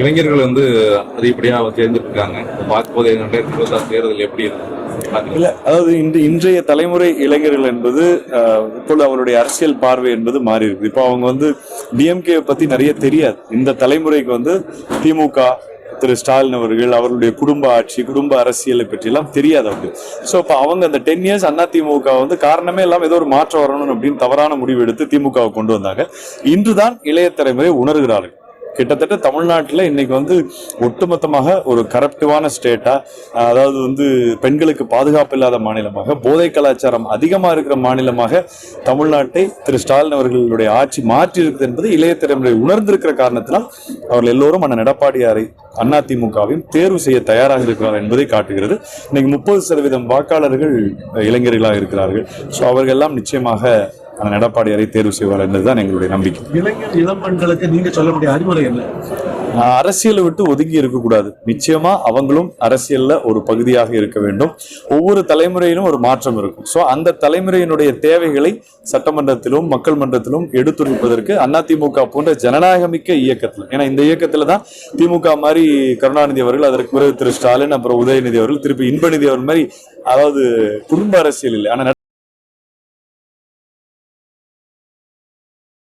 இளைஞர்கள் வந்து அதிகப்படியாக தேர்ந்தெடுக்காங்க பார்க்கும்போது ரெண்டாயிரத்தி இருபத்தாறு தேர்தல் எப்படி இருக்கு? இல்லை அதாவது இந்த இன்றைய தலைமுறை இளைஞர்கள் என்பது இப்பொழுது அவருடைய அரசியல் பார்வை என்பது மாறி இருக்கு இப்போ அவங்க வந்து டிஎம்கே பத்தி நிறைய தெரியாது. இந்த தலைமுறைக்கு வந்து திமுக திரு ஸ்டாலின் அவர்கள் அவர்களுடைய குடும்ப ஆட்சி குடும்ப அரசியலை பற்றியெல்லாம் தெரியாது அவங்க ஸோ இப்போ அவங்க அந்த டென் இயர்ஸ் அண்ணா திமுக வந்து காரணமே இல்லாமல் ஏதோ ஒரு மாற்றம் வரணும் அப்படின்னு தவறான முடிவு எடுத்து திமுகவை கொண்டு வந்தாங்க. இன்றுதான் இளைய தலைமுறை உணர்கிறார்கள். கிட்டத்தட்ட தமிழ்நாட்டில் இன்னைக்கு வந்து ஒட்டுமொத்தமாக ஒரு கரப்டிவான ஸ்டேட்டா அதாவது வந்து பெண்களுக்கு பாதுகாப்பு இல்லாத மாநிலமாக போதை கலாச்சாரம் அதிகமாக இருக்கிற மாநிலமாக தமிழ்நாட்டை திரு ஸ்டாலின் அவர்களுடைய ஆட்சி மாற்றி இருக்குது என்பது இளைய தலைமுறை உணர்ந்திருக்கிற காரணத்தினால் அவர்கள் எல்லோரும் அண்ணன் எடப்பாடியாரை அதிமுகவையும் தேர்வு செய்ய தயாராக இருக்கிறார் என்பதை காட்டுகிறது. இன்னைக்கு முப்பது சதவீதம் வாக்காளர்கள் இளைஞர்களாக இருக்கிறார்கள். ஸோ அவர்கள் எல்லாம் நிச்சயமாக அண்ணன் எடப்பாடியாரை தேர்வு செய்வார் என்பதுதான் எங்களுடைய நம்பிக்கை. இளைஞர் இளம் பெண்களுக்கு நீங்க சொல்லக்கூடிய அறிவுரை என்ன? அரசியலை விட்டு ஒதுங்கி இருக்கக்கூடாது. நிச்சயமா அவங்களும் அரசியல்ல ஒரு பகுதியாக இருக்க வேண்டும். ஒவ்வொரு தலைமுறையிலும் ஒரு மாற்றம் இருக்கும். ஸோ அந்த தலைமுறையினுடைய தேவைகளை சட்டமன்றத்திலும் மக்கள் மன்றத்திலும் எடுத்துரைப்பதற்கு அதிமுக போன்ற ஜனநாயகமிக்க இயக்கத்தில் ஏன்னா இந்த இயக்கத்துல தான் திமுக மாதிரி கருணாநிதி அவர்கள் அதற்கு பிறகு திரு ஸ்டாலின் அப்புறம் உதயநிதி அவர்கள் திருப்பி இன்பநிதி அவர்கள் மாதிரி அதாவது குடும்ப அரசியல் இல்லை. ஆனா